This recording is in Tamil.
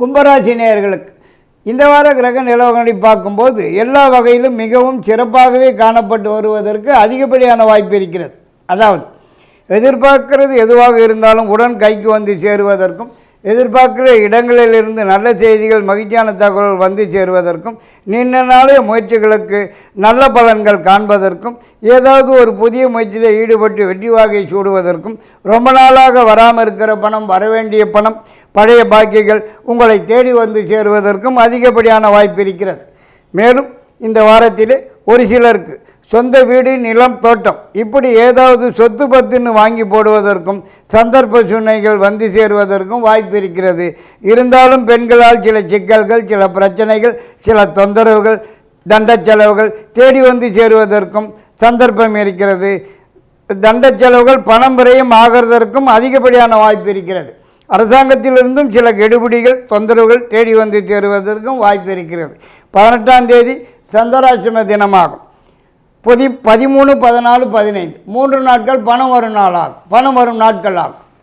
கும்பராசி நேயர்களுக்கு இந்த வார கிரக நிலவரங்களை பார்க்கும்போது எல்லா வகையிலும் மிகவும் சிறப்பாகவே காணப்பட்டு வருவதற்கு அதிகப்படியான வாய்ப்பு இருக்கிறது. அதாவது எதிர்பார்க்கிறது எதுவாக இருந்தாலும் உடன் கைக்கு வந்து சேருவதற்கும் எதிர்பார்க்கிற இடங்களிலிருந்து நல்ல செய்திகள் மகிழ்ச்சியான தகவல்கள் வந்து சேருவதற்கும் நீண்ட நாளைய முயற்சிகளுக்கு நல்ல பலன்கள் காண்பதற்கும் ஏதாவது ஒரு புதிய முயற்சியில் ஈடுபட்டு வெற்றி வாகை சூடுவதற்கும் ரொம்ப நாளாக வராமல் இருக்கிற பணம் வரவேண்டிய பணம் பழைய பாக்கிகள் உங்களை தேடி வந்து சேருவதற்கும் அதிகப்படியான வாய்ப்பு இருக்கிறது. மேலும் இந்த வாரத்தில் ஒரு சிலருக்கு சொந்த வீடு நிலம் தோட்டம். இப்படி ஏதாவது சொத்து பத்துன்னு வாங்கி போடுவதற்கும் சந்தர்ப்ப சூழ்நிலைகள் வந்து சேருவதற்கும் வாய்ப்பு இருக்கிறது. இருந்தாலும் பெண்களால் சில சிக்கல்கள் சில பிரச்சனைகள் சில தொந்தரவுகள் தண்ட செலவுகள் தேடி வந்து சேருவதற்கும் சந்தர்ப்பம் இருக்கிறது. தண்ட செலவுகள் பணம் விரயம் ஆகிறதற்கும் அதிகப்படியான வாய்ப்பு இருக்கிறது. அரசாங்கத்திலிருந்தும் சில கெடுபிடிகள் தொந்தரவுகள் தேடி வந்து சேருவதற்கும் வாய்ப்பு இருக்கிறது. பதினெட்டாம் தேதி சந்தராசிரம தினமாகும். பொதி பதிமூணு பதினாலு பதினைந்து. மூன்று நாட்கள் பணம் வரும் நாளாகும். பணம் வரும் நாட்கள் ஆகும்